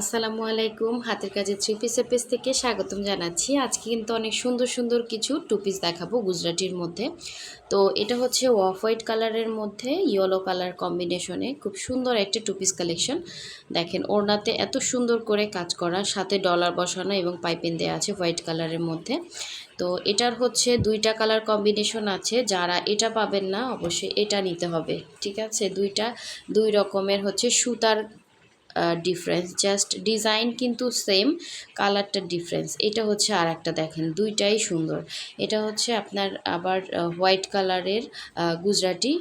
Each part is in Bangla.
আসসালামু আলাইকুম। হাতের কাজে থ্রি পিসের পেজ থেকে স্বাগতম জানাচ্ছি। আজকে কিন্তু অনেক সুন্দর সুন্দর কিছু টু পিস দেখাবো গুজরাটির মধ্যে। তো এটা হচ্ছে অফ হোয়াইট কালারের মধ্যে ইয়েলো কালার কম্বিনেশনে খুব সুন্দর একটা টু পিস কালেকশন দেখেন, ওড়নাতে এত সুন্দর করে কাজ করা, সাথে ডলার বসানো এবং পাইপিং দেওয়া আছে হোয়াইট কালারের মধ্যে। তো এটার হচ্ছে দুইটা কালার কম্বিনেশন আছে। যারা এটা পাবেন না, অবশ্যই এটা নিতে হবে। ঠিক আছে? দুইটা, দুই রকমের হচ্ছে সুতার ডিফারেন্স জাস্ট ডিজাইন কিন্তু সেম কালারটা ডিফারেন্স এটা হচ্ছে আর একটা দেখেন, দুইটাই সুন্দর। এটা হচ্ছে আপনার আবার হোয়াইট কালারের গুজরাটি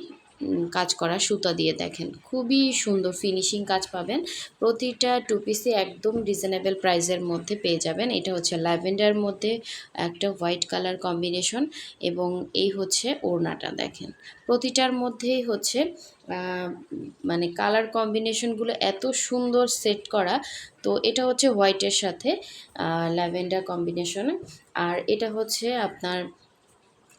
কাজ করা সুতা দিয়ে দেখেন। খুবই সুন্দর ফিনিশিং কাজ পাবেন। প্রতিটা টু পিসে একদম রিজনেবল প্রাইসের মধ্যে পেয়ে যাবেন। এটা হচ্ছে ল্যাভেন্ডার মধ্যে একটা হোয়াইট কালার কম্বিনেশন এবং এই হচ্ছে ওড়নাটা দেখেন। প্রতিটার মধ্যেই হচ্ছে মানে কালার কম্বিনেশনগুলো এত সুন্দর সেট করা। তো এটা হচ্ছে হোয়াইটের সাথে ল্যাভেন্ডার কম্বিনেশনে আর এটা হচ্ছে আপনার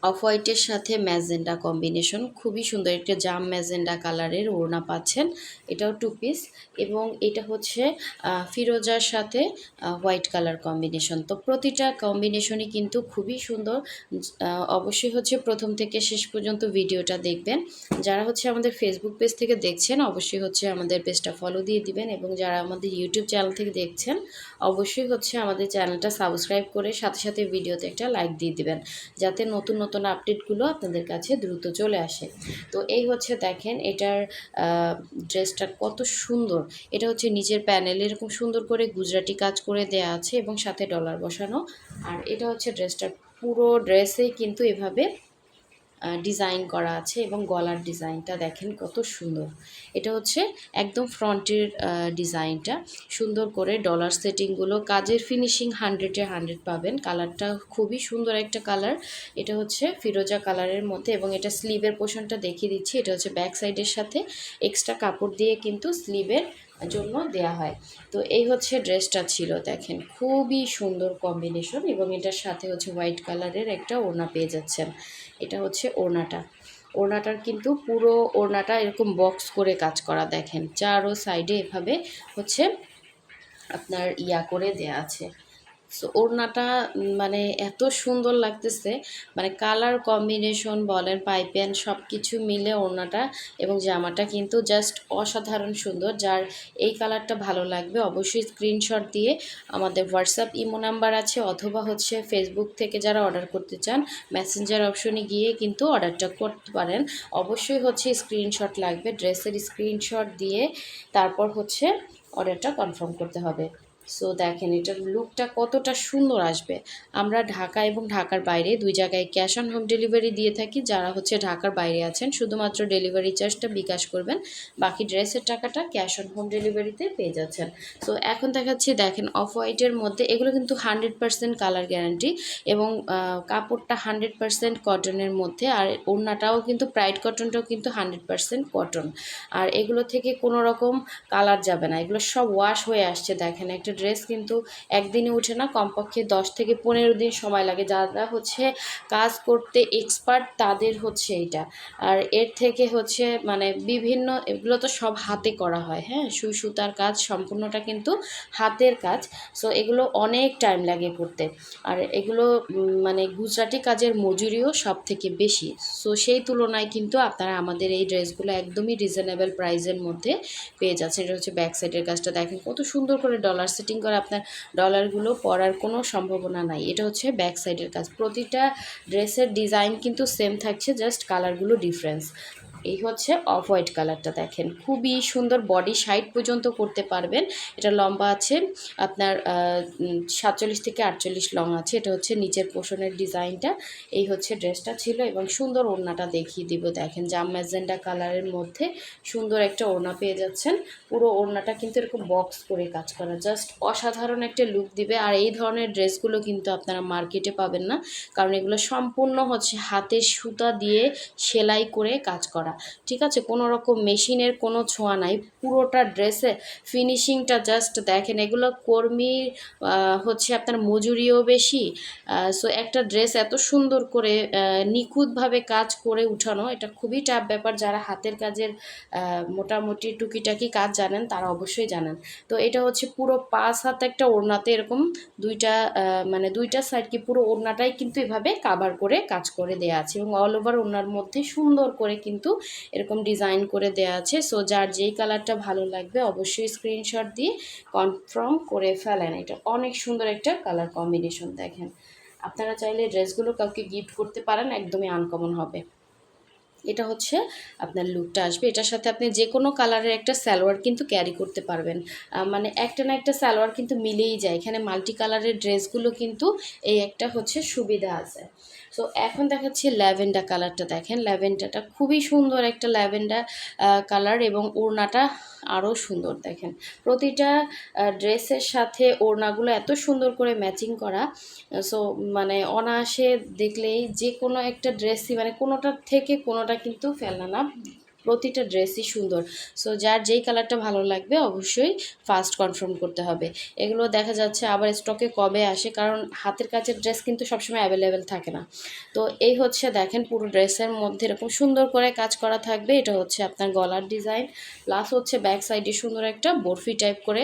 অফ হোয়াইটের সাথে ম্যাজেন্ডা কম্বিনেশন। খুবই সুন্দর একটা জাম ম্যাজেন্ডা কালারের ওড়না পাচ্ছেন। এটাও টু পিস এবং এটা হচ্ছে ফিরোজার সাথে হোয়াইট কালার কম্বিনেশন। তো প্রতিটা কম্বিনেশনই কিন্তু খুবই সুন্দর। অবশ্যই হচ্ছে প্রথম থেকে শেষ পর্যন্ত ভিডিওটা দেখবেন। যারা হচ্ছে আমাদের ফেসবুক পেজ থেকে দেখছেন, অবশ্যই হচ্ছে আমাদের পেজটা ফলো দিয়ে দিবেন এবং যারা আমাদের ইউটিউব চ্যানেল থেকে দেখছেন, অবশ্যই হচ্ছে আমাদের চ্যানেলটা সাবস্ক্রাইব করে সাথে সাথে ভিডিওতে একটা লাইক দিয়ে দিবেন। যাতে নতুন নতুন আপডেটগুলো আপনাদের কাছে দ্রুত চলে আসে। তো এই হচ্ছে দেখেন, এটার ড্রেসটা কত সুন্দর। এটা হচ্ছে নিজের প্যানেল, এরকম সুন্দর করে গুজরাটি কাজ করে দেয়া আছে এবং সাথে ডলার বসানো। আর এটা হচ্ছে ড্রেসটার পুরো ড্রেসেই কিন্তু এভাবে ডিজাইন করা আছে এবং গলার ডিজাইনটা দেখেন কত সুন্দর। এটা হচ্ছে একদম ফ্রন্টের ডিজাইনটা সুন্দর করে ডলার সেটিংগুলো কাজের ফিনিশিং হান্ড্রেডে হান্ড্রেড পাবেন। কালারটা খুবই সুন্দর একটা কালার এটা হচ্ছে ফিরোজা কালারের মধ্যে এবং এটা স্লিভের পোর্শনটা দেখিয়ে দিচ্ছি। এটা হচ্ছে ব্যাক সাইডের সাথে এক্সট্রা কাপড় দিয়ে কিন্তু স্লিভের জন্য দেয়া হয়। তো এই হচ্ছে ড্রেসটা ছিল, দেখেন। খুবই সুন্দর কম্বিনেশন এবং এটার সাথে হচ্ছে হোয়াইট কালারের একটা ওড়না পেয়ে যাচ্ছেন। এটা হচ্ছে ওড়নাটা। ওড়নাটার কিন্তু পুরো ওড়নাটা এরকম বক্স করে কাজ করা, দেখেন। চারো সাইডে এভাবে হচ্ছে আপনার ইয়া করে দেয়া আছে। সো ওড়নাটা মানে এত সুন্দর লাগতেছে। মানে কালার কম্বিনেশন বলেন পাইপেন সব কিছু মিলে ওড়নাটা এবং জামাটা কিন্তু জাস্ট অসাধারণ সুন্দর। যার এই কালারটা ভালো লাগবে অবশ্যই স্ক্রিনশট দিয়ে আমাদের হোয়াটসঅ্যাপ ইমো নাম্বার আছে অথবা হচ্ছে ফেসবুক থেকে যারা অর্ডার করতে চান মেসেঞ্জার অপশনে গিয়ে কিন্তু অর্ডারটা করতে পারেন। অবশ্যই হচ্ছে স্ক্রিনশট লাগবে ড্রেসের স্ক্রিনশট দিয়ে তারপর হচ্ছে অর্ডারটা কনফার্ম করতে হবে। সো দেখেন, এটার লুকটা কতটা সুন্দর আসবে। আমরা ঢাকা এবং ঢাকার বাইরে দুই জায়গায় ক্যাশ অন হোম ডেলিভারি দিয়ে থাকি, যারা হচ্ছে ঢাকার বাইরে আছেন। শুধুমাত্র ডেলিভারি চার্জটা বিকাশ করবেন, বাকি ড্রেসের টাকাটা ক্যাশ অন হোম ডেলিভারিতে পেয়ে যাচ্ছেন। সো এখন দেখাচ্ছি, দেখেন অফ হোয়াইটের মধ্যে, এগুলো কিন্তু হান্ড্রেড পার্সেন্ট কালার গ্যারান্টি এবং কাপড়টা হান্ড্রেড পার্সেন্ট কটনের মধ্যে, আর ওড়নাটাও কিন্তু প্রাইড কটনটাও কিন্তু হান্ড্রেড পার্সেন্ট কটন আর এগুলো থেকে কোনো রকম কালার যাবে না, এগুলো সব ওয়াশ হয়ে আসছে, দেখেন, একটা ড্রেস কিন্তু একদিনে উঠে না, কমপক্ষে দশ থেকে পনেরো দিন সময় লাগে। যারা হচ্ছে কাজ করতে এক্সপার্ট তাদের হচ্ছে এটা আর এর থেকে হচ্ছে মানে বিভিন্ন এগুলো তো সব হাতে করা হয় হ্যাঁ? সুই সুতার কাজ সম্পূর্ণটা কিন্তু হাতের কাজ। সো এগুলো অনেক টাইম লাগে করতে। আর এগুলো মানে গুজরাটি কাজের মজুরিও সব থেকে বেশি। সো সেই তুলনায় কিন্তু আপনারা আমাদের এই ড্রেসগুলো একদমই রিজনেবল প্রাইসের মধ্যে পেয়ে যাচ্ছেন। এটা হচ্ছে ব্যাক সাইডের কাজটা। দেখেন কত সুন্দর করে ডলার সেটিং করা আপনার ডলারগুলো পরার কোনো সম্ভাবনা নাই। এটা হচ্ছে ব্যাক সাইডের কাজ। প্রতিটা ড্রেসের ডিজাইন কিন্তু সেম থাকছে জাস্ট কালারগুলো ডিফারেন্স এই হচ্ছে অফ হোয়াইট কালারটা দেখেন। খুবই সুন্দর বডি সাইড পর্যন্ত করতে পারবেন। এটা লম্বা আছে, আপনার সাতচল্লিশ থেকে আটচল্লিশ লং আছে। এটা হচ্ছে নিচের পোষণের ডিজাইনটা। এই হচ্ছে ড্রেসটা ছিল এবং সুন্দর ওড়নাটা দেখিয়ে দিব। দেখেন জাম ম্যাজেন্ডা কালারের মধ্যে সুন্দর একটা ওড়না পেয়ে যাচ্ছেন। পুরো ওড়নাটা কিন্তু এরকম বক্স করে কাজ করা। জাস্ট অসাধারণ একটা লুক দিবে। আর এই ধরনের ড্রেসগুলো কিন্তু আপনারা মার্কেটে পাবেন না। কারণ এগুলো সম্পূর্ণ হচ্ছে হাতের সুতা দিয়ে সেলাই করে কাজ করা। করা ঠিক আছে, কোনো রকম মেশিনের কোনো ছোঁয়া নাই। পুরোটা ড্রেসে ফিনিশিংটা জাস্ট দেখেন, এগুলো কর্মীর হচ্ছে আপনার মজুরিও বেশি। সো একটা ড্রেস এত সুন্দর করে নিখুঁতভাবে কাজ করে উঠানো, এটা খুবই টাফ ব্যাপার। যারা হাতের কাজের মোটামুটি টুকিটাকি কাজ জানেন, তারা অবশ্যই জানেন। তো এটা হচ্ছে পুরো পাঁচ হাত একটা ওড়নাতে এরকম দুইটা মানে দুইটা সাইড কি পুরো ওড়নাটাই কিন্তু এভাবে কাভার করে কাজ করে দেওয়া আছে এবং অল ওভার ওড়নার মধ্যে সুন্দর করে কিন্তু এরকম ডিজাইন করে দেওয়া আছে। সো যার যেই কালারটা ভালো লাগবে, অবশ্যই স্ক্রিনশট দিয়ে কনফার্ম করে ফেলেন। এটা অনেক সুন্দর একটা কালার কম্বিনেশন দেখেন। আপনারা চাইলে ড্রেসগুলো কাউকে গিফট করতে পারেন, একদমই আনকমন হবে। এটা হচ্ছে আপনার লুকটা আসবে। এটার সাথে আপনি যে কোনো কালারের একটা সালোয়ার কিন্তু ক্যারি করতে পারবেন। মানে একটা না একটা সালোয়ার কিন্তু মিলেই যায়। এখানে মাল্টি কালারের ড্রেসগুলো কিন্তু এই একটা হচ্ছে সুবিধা আছে। সো এখন দেখাচ্ছি ল্যাভেন্ডার কালারটা দেখেন। ল্যাভেন্ডারটা খুবই সুন্দর একটা ল্যাভেন্ডার কালার এবং ওড়নাটা আরও সুন্দর দেখেন। প্রতিটা ড্রেসের সাথে ওড়নাগুলো এত সুন্দর করে ম্যাচিং করা। সো মানে অনায়াসে দেখলেই যে কোনো একটা ড্রেসই মানে কোনোটার থেকে কোনোটা কিন্তু ফেলনা না। প্রতিটা ড্রেসই সুন্দর। সো যার যেই কালারটা ভালো লাগবে, অবশ্যই ফার্স্ট কনফার্ম করতে হবে। এগুলো দেখা যাচ্ছে আবার স্টকে কবে আসে, কারণ হাতের কাছের ড্রেস কিন্তু সবসময় অ্যাভেলেবেল থাকে না। তো, এই হচ্ছে দেখেন পুরো ড্রেসের মধ্যে এরকম সুন্দর করে কাজ করা থাকবে। এটা হচ্ছে আপনার গলার ডিজাইন প্লাস হচ্ছে ব্যাক সাইডে সুন্দর একটা বরফি টাইপ করে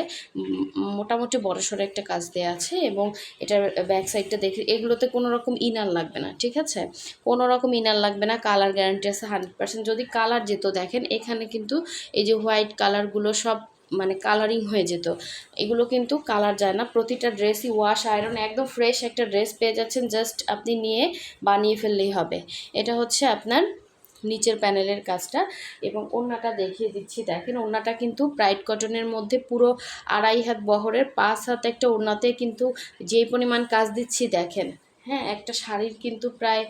মোটামুটি বড়সড় একটা কাজ দেওয়া আছে এবং এটার ব্যাক সাইডটা দেখে, এগুলোতে কোনো রকম ইনার লাগবে না, ঠিক আছে? কোনো রকম ইনার লাগবে না কালার গ্যারান্টি আছে হান্ড্রেড পার্সেন্ট যদি কালার যেত দেখেন এখানে কিন্তু এই যে হোয়াইট কালারগুলো সব মানে কালারিং হয়ে যেত। এগুলো কিন্তু কালার যায় না। প্রতিটা ড্রেসই ওয়াশ আয়রন একদম ফ্রেশ একটা ড্রেস পেয়ে যাচ্ছেন। জাস্ট আপনি নিয়ে বানিয়ে ফেললেই হবে। এটা হচ্ছে আপনার নিচের প্যানেলের কাজটা। এবং ওড়নাটা দেখিয়ে দিচ্ছি। দেখেন ওড়নাটা কিন্তু ব্রাইট কটনের মধ্যে পুরো আড়াই হাত বহরের, পাঁচ হাত একটা ওড়নাতে কিন্তু যেই পরিমাণ কাজ দিচ্ছি, দেখেন। হ্যাঁ একটা শাড়ির কিন্তু প্রায়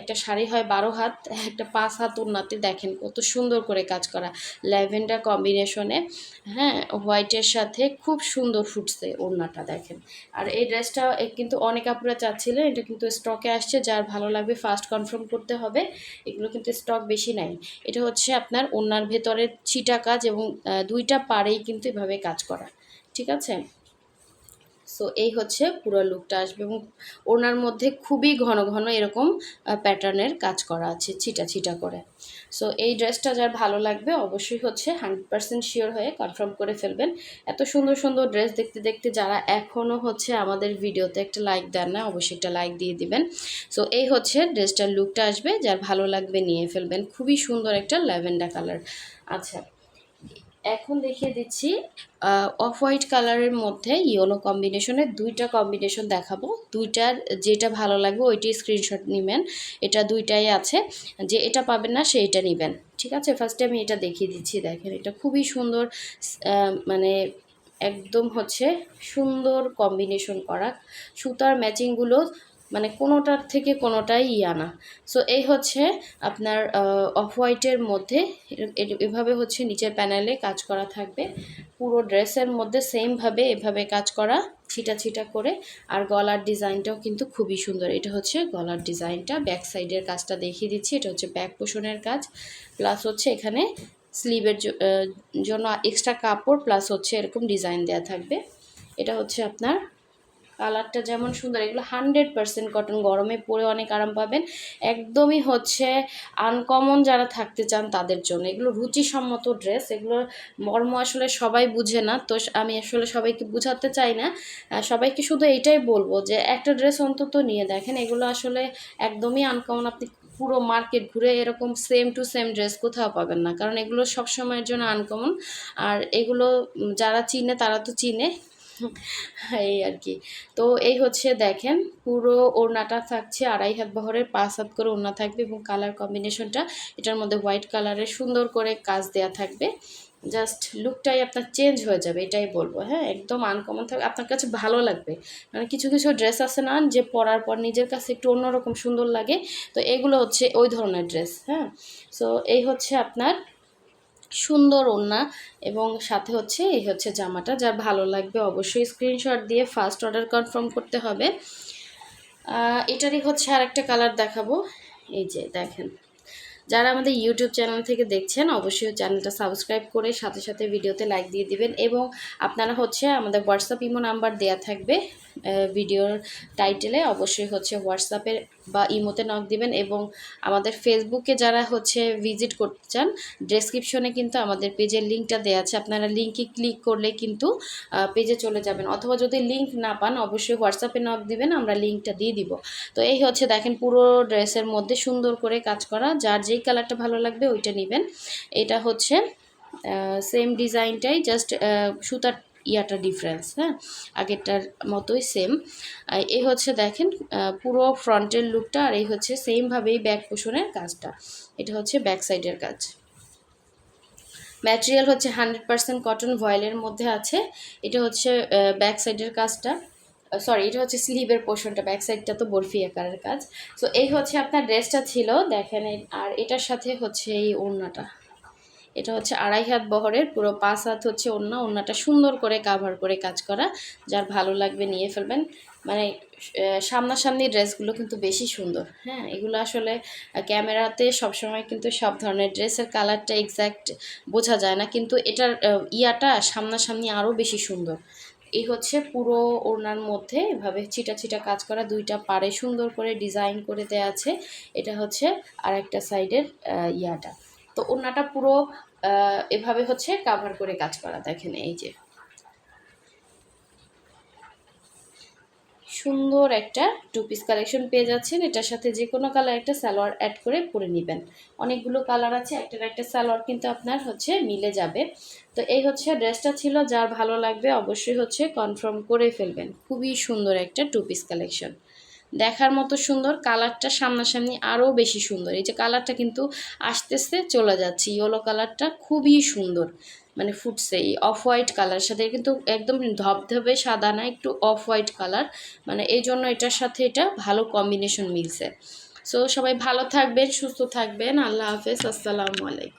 একটা শাড়ি হয় বারো হাত, একটা পাঁচ হাত ওড়নাতে দেখেন কত সুন্দর করে কাজ করা। ল্যাভেন্ডার কম্বিনেশনে হ্যাঁ হোয়াইটের সাথে খুব সুন্দর ফুটছে ওড়নাটা দেখেন। আর এই ড্রেসটা কিন্তু অনেক আপুরা চাচ্ছিলেন, এটা কিন্তু স্টকে আসছে, যার ভালো লাগবে ফার্স্ট কনফার্ম করতে হবে, এগুলো কিন্তু স্টক বেশি নাই। এটা হচ্ছে আপনার ওড়নার ভেতরের ছিটা কাজ এবং দুইটা পারেই কিন্তু এভাবে কাজ করা, ঠিক আছে? সো এই হচ্ছে পুরো লুকটা আসবে এবং ওনার মধ্যে খুবই ঘন ঘন এরকম প্যাটার্নের কাজ করা আছে, ছিটা ছিটা করে। সো এই ড্রেসটা যার ভালো লাগবে অবশ্যই হচ্ছে হান্ড্রেড পার্সেন্ট শিওর হয়ে কনফার্ম করে ফেলবেন। এত সুন্দর সুন্দর ড্রেস দেখতে দেখতে যারা এখনও হচ্ছে আমাদের ভিডিওতে একটা লাইক দেন না, অবশ্যই একটা লাইক দিয়ে দিবেন। সো এই হচ্ছে ড্রেসটার লুকটা আসবে, যার ভালো লাগবে নিয়ে ফেলবেন। খুবই সুন্দর একটা ল্যাভেন্ডার কালার আচ্ছা এখন দেখিয়ে দিচ্ছি অফ হোয়াইট কালারের মধ্যে ইয়েলো কম্বিনেশনের দুইটা কম্বিনেশন দেখাবো। দুইটার যেটা ভালো লাগবে ওইটাই স্ক্রিনশট নেবেন। এটা দুইটাই আছে। যে এটা পাবেন না সেইটা নেবেন। ঠিক আছে? ফার্স্টে আমি এটা দেখিয়ে দিচ্ছি, দেখেন। এটা খুবই সুন্দর মানে একদম হচ্ছে সুন্দর কম্বিনেশন করা। সুতার ম্যাচিংগুলো মানে কোনোটার থেকে কোনোটাই ইয়া না। সো এই হচ্ছে আপনার অফ হোয়াইটের মধ্যে এভাবে হচ্ছে নিচের প্যানেলে কাজ করা থাকবে। পুরো ড্রেসের মধ্যে সেমভাবে এভাবে কাজ করা, ছিটা ছিটা করে। আর গলার ডিজাইনটাও কিন্তু খুবই সুন্দর। এটা হচ্ছে গলার ডিজাইনটা ব্যাক সাইডের কাজটা দেখিয়ে দিচ্ছি। এটা হচ্ছে ব্যাক পোষণের কাজ। প্লাস হচ্ছে এখানে স্লিভের জন্য এক্সট্রা কাপড় প্লাস হচ্ছে এরকম ডিজাইন দেওয়া থাকবে। এটা হচ্ছে আপনার কালারটা যেমন সুন্দর, এগুলো হান্ড্রেড পার্সেন্ট কটন গরমে পরে অনেক আরাম পাবেন। একদমই হচ্ছে আনকমন যারা থাকতে চান তাদের জন্য। এগুলো রুচিসম্মত ড্রেস এগুলোর মর্ম আসলে সবাই বুঝে না, তো আমি আসলে সবাইকে বুঝাতে চাই না। সবাইকে শুধু এইটাই বলব যে, একটা ড্রেস অন্তত নিয়ে দেখেন, এগুলো আসলে একদমই আনকমন আপনি পুরো মার্কেট ঘুরে এরকম সেম টু সেম ড্রেস কোথাও পাবেন না, কারণ এগুলো সব সময়ের জন্য আনকমন আর এগুলো যারা চিনে তারা তো চিনে। এই আর কি। তো এই হচ্ছে দেখেন, পুরো ওড়নাটা থাকছে আড়াই হাত বহরের, পাঁচ হাত করে ওড়না থাকবে এবং কালার কম্বিনেশনটা এটার মধ্যে হোয়াইট কালারের সুন্দর করে কাজ দেয়া থাকবে। জাস্ট লুকটাই আপনার চেঞ্জ হয়ে যাবে, এটাই বলব। হ্যাঁ একদম আনকমন থাকবে। আপনার কাছে ভালো লাগবে। মানে কিছু কিছু ড্রেস আছে না যে পরার পর নিজের কাছে একটু অন্যরকম সুন্দর লাগে। তো এগুলো হচ্ছে ওই ধরনের ড্রেস হ্যাঁ সো এই হচ্ছে আপনার সুন্দর ওড়না এবং সাথে হচ্ছে, এই হচ্ছে জামাটা, যার ভালো লাগবে অবশ্যই স্ক্রিনশট দিয়ে ফার্স্ট অর্ডার কনফার্ম করতে হবে। এটারই হচ্ছে আরেকটা কালার দেখাবো। এই যে দেখেন, যারা আমাদের ইউটিউব চ্যানেল থেকে দেখছেন, অবশ্যই চ্যানেলটা সাবস্ক্রাইব করে সাথে সাথে ভিডিওতে লাইক দিয়ে দিবেন এবং আপনারা হচ্ছে আমাদের হোয়াটসঅ্যাপ ইমো নাম্বার দেয়া থাকবে। ভিডিওর টাইটেলে অবশ্যই হচ্ছে হোয়াটসঅ্যাপের বা ইমোতে নক দিবেন এবং আমাদের ফেসবুকে যারা হচ্ছে ভিজিট করতে চান ডেসক্রিপশনে কিন্তু আমাদের পেজের লিঙ্কটা দেওয়া আছে। আপনারা লিঙ্কে ক্লিক করলে কিন্তু পেজে চলে যাবেন। অথবা যদি লিঙ্ক না পান, অবশ্যই হোয়াটসঅ্যাপে নক দিবেন, আমরা লিঙ্কটা দিয়ে দিব। তো এই হচ্ছে দেখেন পুরো ড্রেসের মধ্যে সুন্দর করে কাজ করা। যার যেই কালারটা ভালো লাগবে, ওইটা নেবেন। এটা হচ্ছে সেম ডিজাইনটাই জাস্ট সুতার ইয়াটা ডিফারেন্স হ্যাঁ? আগেরটার মতোই সেম এই হচ্ছে দেখেন পুরো ফ্রন্টের লুকটা আর এই হচ্ছে সেমভাবেই ব্যাক পোষণের কাজটা। এটা হচ্ছে ব্যাক সাইডের কাজ। ম্যাটেরিয়াল হচ্ছে হান্ড্রেড পার্সেন্ট কটন ভয়েলের মধ্যে আছে। এটা হচ্ছে ব্যাক সাইডের কাজটা। সরি এটা হচ্ছে স্লিভের পোর্শনটা ব্যাক সাইডটা তো বরফি আকারের কাজ। সো এই হচ্ছে আপনার ড্রেসটা ছিল, দেখেন, আর এটার সাথে হচ্ছে এই ওড়নাটা। এটা হচ্ছে আড়াই হাত বহরের, পুরো পাঁচ হাত হচ্ছে ওড়না, ওড়নাটা সুন্দর করে কাভার করে কাজ করা, যার ভালো লাগবে নিয়ে ফেলবেন। মানে সামনাসামনি ড্রেসগুলো কিন্তু বেশি সুন্দর হ্যাঁ? এগুলো আসলে ক্যামেরাতে সবসময় কিন্তু সব ধরনের ড্রেসের কালারটা এক্স্যাক্ট বোঝা যায় না, কিন্তু এটার ইয়াটা সামনাসামনি আরও বেশি সুন্দর। এই হচ্ছে পুরো ওড়নার মধ্যে এভাবে চিটা চিটা কাজ করা, দুইটা পাড়ে সুন্দর করে ডিজাইন করে দেওয়া আছে। এটা হচ্ছে আরেকটা সাইডের ইয়াটা। তো ওড়নাটা পুরো এভাবে হচ্ছে কাভার করে কাজ করা, দেখেন এই যে। সুন্দর একটা টু পিস কালেকশন পেয়ে যাচ্ছেন। এটার সাথে যে কোনো কালার একটা সালোয়ার অ্যাড করে পরে নেবেন। অনেকগুলো কালার আছে, একটার একটা সালোয়ার কিন্তু আপনার হচ্ছে মিলে যাবে। তো এই হচ্ছে ড্রেসটা ছিল, যার ভালো লাগবে অবশ্যই হচ্ছে কনফার্ম করে ফেলবেন। খুবই সুন্দর একটা টু পিস কালেকশন দেখার মতো সুন্দর, কালারটা সামনাসামনি আরও বেশি সুন্দর। এই যে কালারটা কিন্তু আসতেছে, চলে যাচ্ছে। ইয়েলো কালারটা খুবই সুন্দর মানে ফুটছে। এই অফ হোয়াইট কালার সাথে কিন্তু একদম ধবধবে সাদা না, একটু অফ হোয়াইট কালার মানে এই জন্য এটার সাথে এটা ভালো কম্বিনেশন মিলছে। সো সবাই ভালো থাকবেন, সুস্থ থাকবেন। আল্লাহ হাফেজ, আসসালামু আলাইকুম।